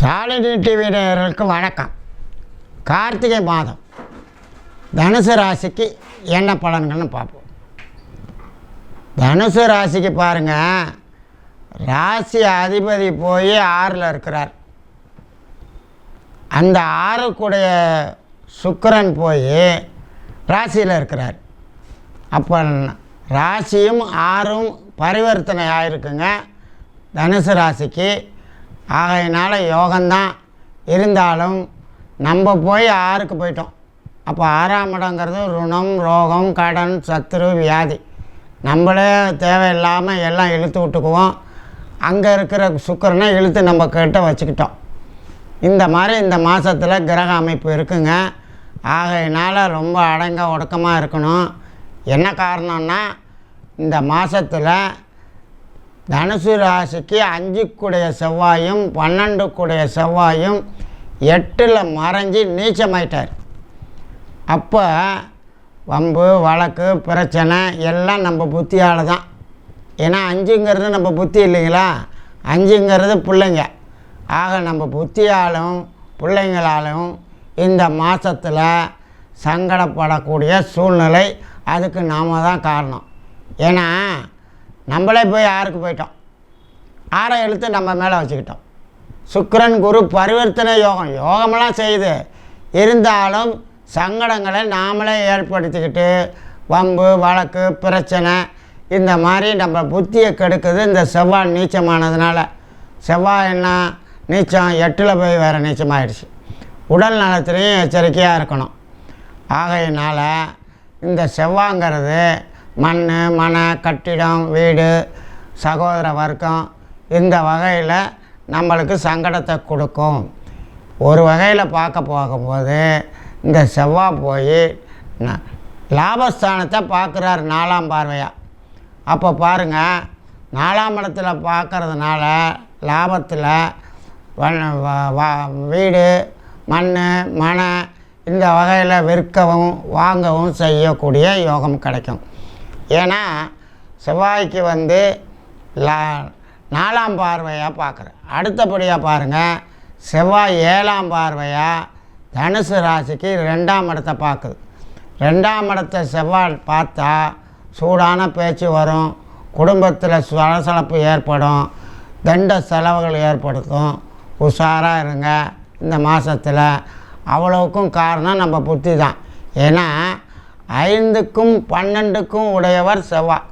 Shalini TV நேயர்களுக்கு வணக்கம். கார்த்திகை மாதம். தனுசு ராசிக்கு என்ன பலன்கள்னு பார்ப்போம். தனுசு ராசிக்கு பாருங்க. ராசி அதிபதி போய் ஆறில் இருக்கிறார். அந்த ஆறுக்குடைய சுக்கரன் போய் ராசியில் இருக்கிறார். அப்போ ராசியும் ஆறும் பரிவர்த்தனை ஆயிருக்குங்க. தனுசு ராசிக்கு ஆகையினால் யோகம்தான் இருந்தாலும் நம்ம போய் ஆறுக்கு போயிட்டோம். அப்போ ஆறாம் இடங்கிறது ருணம் ரோகம் கடன் சத்துரு வியாதி. நம்மளே தேவையில்லாமல் எல்லாம் இழுத்து விட்டுக்குவோம். அங்கே இருக்கிற சுக்கரனை இழுத்து நம்ம கிட்ட வச்சுக்கிட்டோம். இந்த மாதிரி இந்த மாதத்தில் கிரக அமைப்பு இருக்குங்க. ஆகையினால் ரொம்ப அடங்க ஒடுக்கமாக இருக்கணும். என்ன காரணம்னா இந்த மாதத்தில் தனுசு ராசிக்கு அஞ்சுக்குடைய செவ்வாயும் பன்னெண்டுக்குடைய செவ்வாயும் எட்டில் மறைஞ்சி நீச்சமாயிட்டார். அப்போ வம்பு வழக்கு பிரச்சனை எல்லாம் நம்ம புத்தியால் தான் ஏன்னா அஞ்சுங்கிறது நம்ம புத்தி இல்லைங்களா? அஞ்சுங்கிறது பிள்ளைங்க. ஆக நம்ம புத்தியாலும் பிள்ளைங்களாலும் இந்த மாதத்தில் சங்கடப்படக்கூடிய சூழ்நிலை அதுக்கு நாம் தான் காரணம். ஏன்னா நம்மளே போய் ஆறுக்கு போயிட்டோம். ஆறை இழுத்து நம்ம மேலே வச்சுக்கிட்டோம். சுக்கரன் குரு பரிவர்த்தனை யோகம் யோகமெல்லாம் செய்யுது இருந்தாலும் சங்கடங்களை நாமளே ஏற்படுத்திக்கிட்டு வம்பு வழக்கு பிரச்சனை இந்த மாதிரி நம்ம புத்தியை கெடுக்குது இந்த செவ்வாய் நீச்சமானதுனால. செவ்வாய் என்ன? நீச்சம் எட்டில் போய் வேறு நீச்சமாகிடுச்சு உடல் நலத்திலையும் எச்சரிக்கையாக இருக்கணும். ஆகையினால் இந்த செவ்வாங்கிறது மண் மனை கட்டிடம் வீடு சகோதர வர்க்கம் இந்த வகையில் நம்மளுக்கு சங்கடத்தை கொடுக்கும். ஒரு வகையில் பார்க்க போகும்போது இந்த செவ்வாய் போய் ந- லாபஸ்தானத்தை பார்க்குறாரு நாலாம் பார்வையாக அப்போ பாருங்கள் நாலாம் இடத்துல பார்க்குறதுனால லாபத்தில் வீடு மண் மனை இந்த வகையில் விற்கவும் வாங்கவும் செய்யக்கூடிய யோகம் கிடைக்கும். ஏன்னா செவ்வாய்க்கு வந்து லா நாலாம் பார்வையாக பார்க்குறேன். அடுத்தபடியாக பாருங்கள் செவ்வாய் ஏழாம் பார்வையாக தனுசு ராசிக்கு ரெண்டாம் இடத்தை பார்க்குது. ரெண்டாம் இடத்த செவ்வாய் பார்த்தா சூடான பேச்சு வரும் குடும்பத்தில் சலசலப்பு ஏற்படும் தண்ட செலவுகள் ஏற்படுத்தும். உஷாராக இருங்க இந்த மாதத்தில் அவ்வளோவுக்கும் காரணம் நம்ம புத்தி தான். ஏன்னா ஐந்துக்கும் பன்னெண்டுக்கும் உடையவர் செவ்வாய்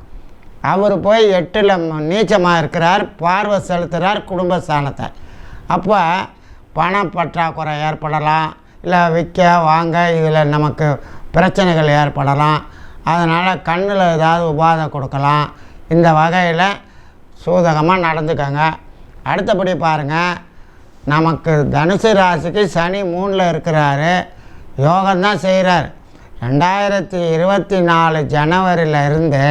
அவர் போய் எட்டில் நீச்சமாக இருக்கிறார் பார்வை செலுத்துகிறார் குடும்பஸ்தானத்தை. அப்போ பண பற்றாக்குறை ஏற்படலாம் இல்லை விற்க வாங்க இதில் நமக்கு பிரச்சனைகள் ஏற்படலாம். அதனால் கண்ணில் ஏதாவது உபாதை கொடுக்கலாம். இந்த வகையில் சூதகமாக நடந்துக்கோங்க. அடுத்தபடி பாருங்கள் நமக்கு தனுசு ராசிக்கு சனி மூணில் இருக்கிறாரு. யோகம்தான் செய்கிறார் ரெண்டாயிரத்தி இருபத்தி நாலு ஜனவரியில் இருந்து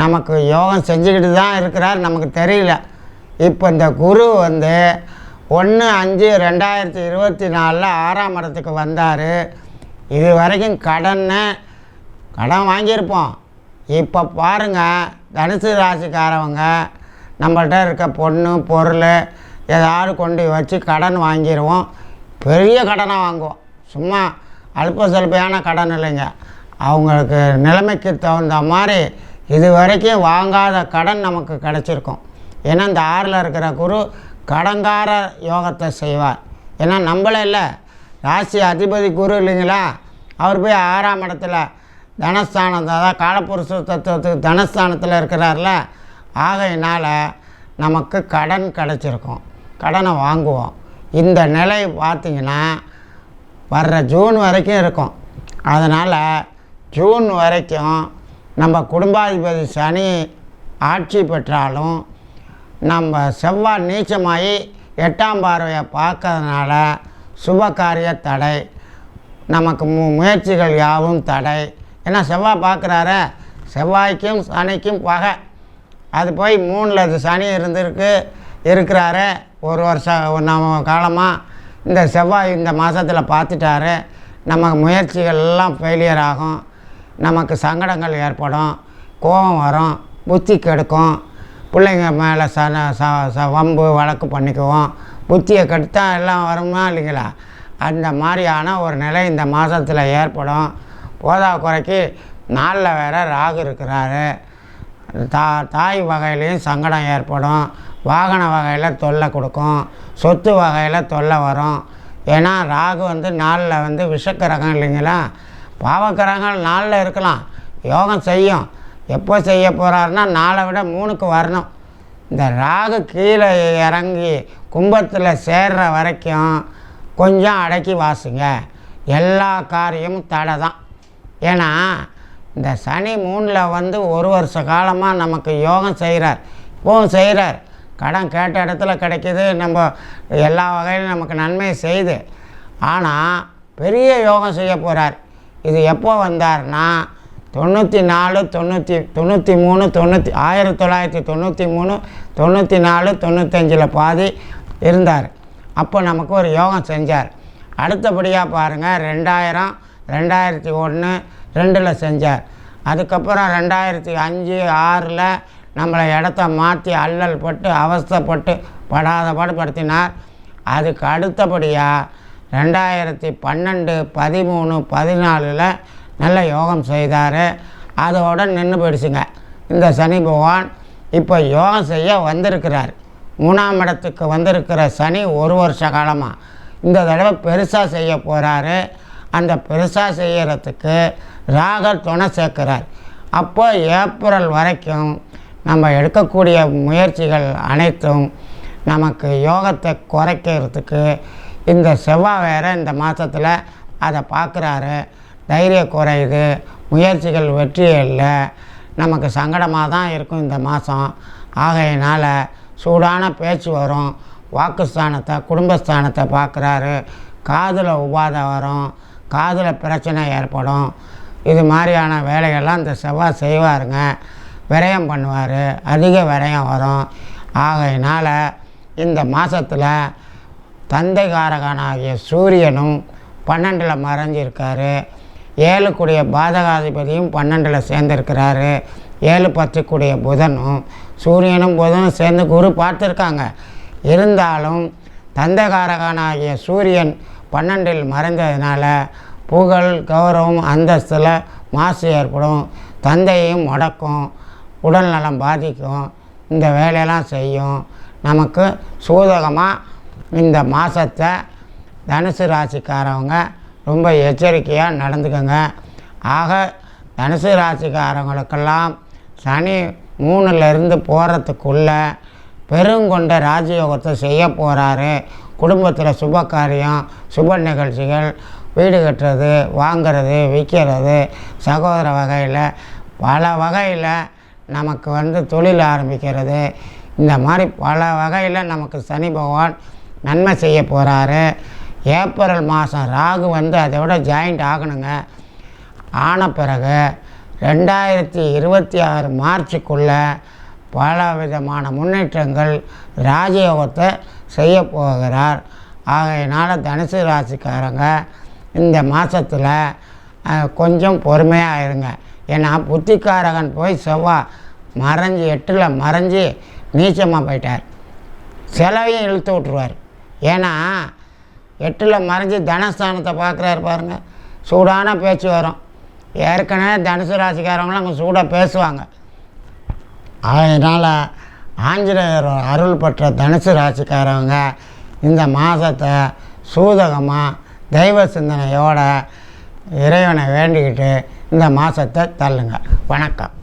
நமக்கு யோகம் செஞ்சுக்கிட்டு தான் இருக்கிறார். நமக்கு தெரியல. இப்போ இந்த குரு வந்து ஒன்று அஞ்சு ரெண்டாயிரத்தி இருபத்தி நாலில் ஆறாம் இடத்துக்கு வந்தார். இது வரைக்கும் கடனை கடன் வாங்கியிருப்போம். இப்போ பாருங்கள் தனுசு ராசிக்காரவங்க நம்மள்கிட்ட இருக்க பொண்ணு பொருள் ஏதாவது கொண்டு வச்சு கடன் வாங்கிடுவோம் பெரிய கடனை வாங்குவோம். சும்மா அல்ப சொல்பையான கடன் இல்லைங்க. அவங்களுக்கு நிலைமைக்கு தகுந்த மாதிரி இது வரைக்கும் வாங்காத கடன் நமக்கு கிடச்சிருக்கும். ஏன்னா இந்த ஆறில் இருக்கிற குரு கடங்கார யோகத்தை செய்வார். ஏன்னா நம்மள இல்லை. ராசி அதிபதி குரு இல்லைங்களா? அவர் போய் ஆறாம் இடத்துல தனஸ்தானம் அதாவது காலப்புருஷ தத்துவத்துக்கு தனஸ்தானத்தில் இருக்கிறார்ல. ஆகையினால் நமக்கு கடன் கிடச்சிருக்கும். கடனை வாங்குவோம். இந்த நிலை பார்த்திங்கன்னா வர்ற ஜூன் வரைக்கும் இருக்கும். அதனால் ஜூன் வரைக்கும் நம்ம குடும்பாதிபதி சனி ஆட்சி பெற்றாலும் நம்ம செவ்வாய் நீச்சமாகி எட்டாம் பார்வையை பார்க்கறதுனால சுபகாரிய தடை நமக்கு மு முயற்சிகள் யாவும் தடை. ஏன்னா செவ்வாய் பார்க்குறாரு செவ்வாய்க்கும் சனிக்கும் பகை. அது போய் மூணில் அது சனி இருந்திருக்கு இருக்கிறாரு ஒரு வருஷம் நம்ம காலமாக இந்த செவ்வாய் இந்த மாதத்தில் பார்த்துட்டாரு. நமக்கு முயற்சிகள் எல்லாம் ஃபெயிலியர் ஆகும். நமக்கு சங்கடங்கள் ஏற்படும். கோபம் வரும். புத்தி கெடுக்கும். பிள்ளைங்க மேலே ச ச ச வம்பு வழக்கு பண்ணிக்குவோம். புத்தியை கெடுத்தா எல்லாம் வருமா இல்லைங்களா? அந்த மாதிரியான ஒரு நிலை இந்த மாதத்தில் ஏற்படும். போதா குறைக்கு நாளில் வேற ராகு இருக்கிறாரு. தா தாய் வகையிலையும் சங்கடம் ஏற்படும். வாகன வகையில் தொல்லை கொடுக்கும். சொத்து வகையில் தொல்லை வரும். ஏன்னா ராகு வந்து நாளில் வந்து விஷக்கிரகம் இல்லைங்களா? பாவக்கிரகங்கள் நாளில் இருக்கலாம். யோகம் செய்யும். எப்போ செய்ய போகிறாருன்னா நாளை விட மூணுக்கு வரணும். இந்த ராகு கீழே இறங்கி கும்பத்தில் சேர்ற வரைக்கும் கொஞ்சம் அடக்கி வாசுங்க. எல்லா காரியமும் தடை தான் ஏன்னா இந்த சனி மூணில் வந்து ஒரு வருஷ காலமாக நமக்கு யோகம் செய்கிறார் இப்போவும் செய்கிறார் கடன் கேட்ட இடத்துல கிடைக்கிது. நம்ம எல்லா வகையிலும் நமக்கு நன்மை செய்யுது ஆனால் பெரிய யோகம் செய்ய போகிறார் இது எப்போ வந்தார்னா தொண்ணூற்றி நாலு தொண்ணூற்றி தொண்ணூற்றி மூணு தொண்ணூற்றி ஆயிரத்தி தொள்ளாயிரத்தி தொண்ணூற்றி மூணு தொண்ணூற்றி நாலு தொண்ணூத்தஞ்சில் பாதி இருந்தார். அப்போ நமக்கு ஒரு யோகம் செஞ்சார். அடுத்தபடியாக பாருங்கள் ரெண்டாயிரம் ரெண்டாயிரத்தி ஒன்று ரெண்டில் செஞ்சார். அதுக்கப்புறம் ரெண்டாயிரத்தி அஞ்சு ஆறில் நம்மளை இடத்த மாற்றி அல்லல் பட்டு அவஸ்தைப்பட்டு படாத பாடுபடுத்தினார். அதுக்கு அடுத்தபடியாக ரெண்டாயிரத்தி பன்னெண்டு பதிமூணு பதினாலில் நல்ல யோகம் செய்தார். அதோட நின்று போயிடுச்சுங்க. இந்த சனி பகவான் இப்போ யோகம் செய்ய வந்திருக்கிறார். மூணாம் இடத்துக்கு வந்திருக்கிற சனி ஒரு வருஷ காலமாக இந்த தடவை பெருசாக செய்ய போகிறாரு அந்த பெருசாக செய்கிறதுக்கு ராகர் துணை சேர்க்கிறார். அப்போ ஏப்ரல் வரைக்கும் நம்ம எடுக்கக்கூடிய முயற்சிகள் அனைத்தும் நமக்கு யோகத்தை குறைக்கிறதுக்கு இந்த செவ்வாய் வேறு இந்த மாதத்தில் அதை பார்க்குறாரு தைரியம் குறையுது முயற்சிகள் வெற்றி இல்லை நமக்கு சங்கடமாக தான் இருக்கும் இந்த மாதம் ஆகையினால் சூடான பேச்சு வரும். வாக்குஸ்தானத்தை குடும்பஸ்தானத்தை பார்க்குறாரு காதில் உபாதை வரும். காதில் பிரச்சனை ஏற்படும். இது மாதிரியான வேலைகள்லாம் இந்த செவ்வாய் செய்வாருங்க. விரயம் பண்ணுவார். அதிக விரயம் வரும். ஆகையினால் இந்த மாதத்தில் தந்தைகாரகனாகிய சூரியனும் பன்னெண்டில் மறைஞ்சிருக்காரு. ஏழுக்குடைய பாதகாதிபதியும் பன்னெண்டில் சேர்ந்துருக்கிறாரு. ஏழு பத்துக்குடைய புதனும் சூரியனும் புதனும் சேர்ந்து குரு பார்த்துருக்காங்க. இருந்தாலும் தந்தைகாரகனாகிய சூரியன் பன்னெண்டில் மறைந்ததுனால புகழ் கௌரவம் அந்தஸ்தில் மாசு ஏற்படும். தந்தையும் முடக்கும். உடல் நலம் பாதிக்கும். இந்த வேலையெல்லாம் செய்யும். நமக்கு சூதகமாக இந்த மாதத்தை தனுசு ராசிக்காரவங்க ரொம்ப எச்சரிக்கையாக நடந்துக்கோங்க. ஆக தனுசு ராசிக்காரவங்களுக்கெல்லாம் சனி மூணுலேருந்து போகிறதுக்குள்ளே பெருங்கொண்ட ராஜயோகத்தை செய்ய போகிறாரு குடும்பத்தில் சுப காரியம் சுப நிகழ்ச்சிகள் வீடு கட்டுறது வாங்கிறது விற்கிறது சகோதர வகையில் பல வகையில் நமக்கு வந்து தொழில் ஆரம்பிக்கிறது. இந்த மாதிரி பல வகையில் நமக்கு சனி பகவான் நன்மை செய்ய போகிறாரு ஏப்ரல் மாதம் ராகு வந்து அதை விட ஜாயிண்ட் ஆகணுங்க. ஆன பிறகு ரெண்டாயிரத்தி இருபத்தி ஆறு மார்ச்சுக்குள்ளே பல விதமான முன்னேற்றங்கள் ராஜயோகத்தை செய்ய போகிறார். ஆகையினால் தனுசு ராசிக்காரங்க இந்த மாதத்தில் கொஞ்சம் பொறுமையாக இருங்க ஏன்னா புத்திக்காரகன் போய் செவ்வாய் மறைஞ்சு எட்டில் மறைஞ்சு நீச்சமாக போயிட்டார். செலவையும் இழுத்து விட்ருவார் ஏன்னா எட்டில் மறைஞ்சு தனஸ்தானத்தை பார்க்குறாரு பாருங்கள் சூடான பேச்சு வரும். ஏற்கனவே தனுசு ராசிக்காரவங்களாம் அங்கே சூடாக பேசுவாங்க. அதனால் ஆஞ்சநேயர் அருள் பெற்ற தனுசு ராசிக்காரவங்க இந்த மாதத்தை சூதகமாக தெய்வ சிந்தனையோட இறைவனை வேண்டிக்கிட்டு இந்த மாதத்தை தள்ளுங்க. வணக்கம்.